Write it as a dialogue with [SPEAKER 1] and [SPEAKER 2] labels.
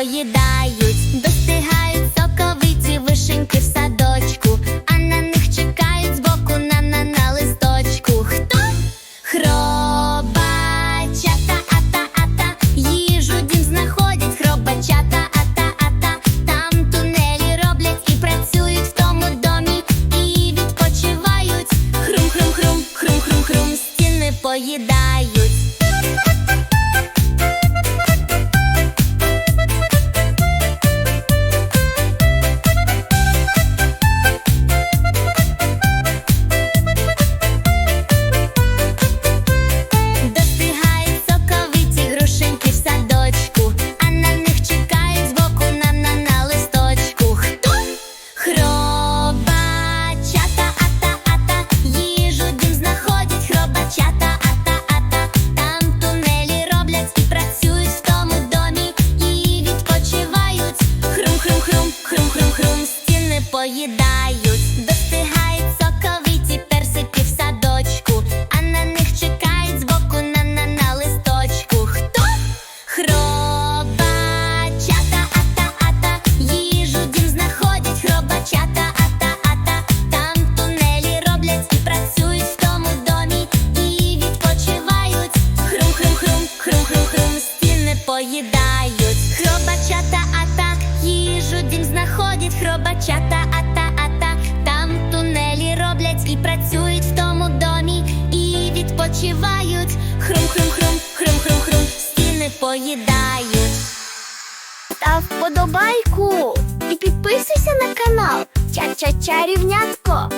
[SPEAKER 1] поїдають, достигають соковиті вишеньки в садочку, а на них чекають збоку на на на листочку. Хто? Хробачата, ата, ата, їжу дім знаходять, хробачата, ата, ата, там тунелі роблять і працюють в тому домі, і відпочивають. Хрум, хрум, хрум, хрум, хрум, хрум, стіни поїдають. поїдають. Хробачата ата, ата, там тунелі роблять і працюють в тому домі, і відпочивають. Хрум, хрум, хрум, хрум, хрум, хрум, стіни поїдають.
[SPEAKER 2] Став вподобайку і підписуйся на канал Ча-ча-чарівнятко.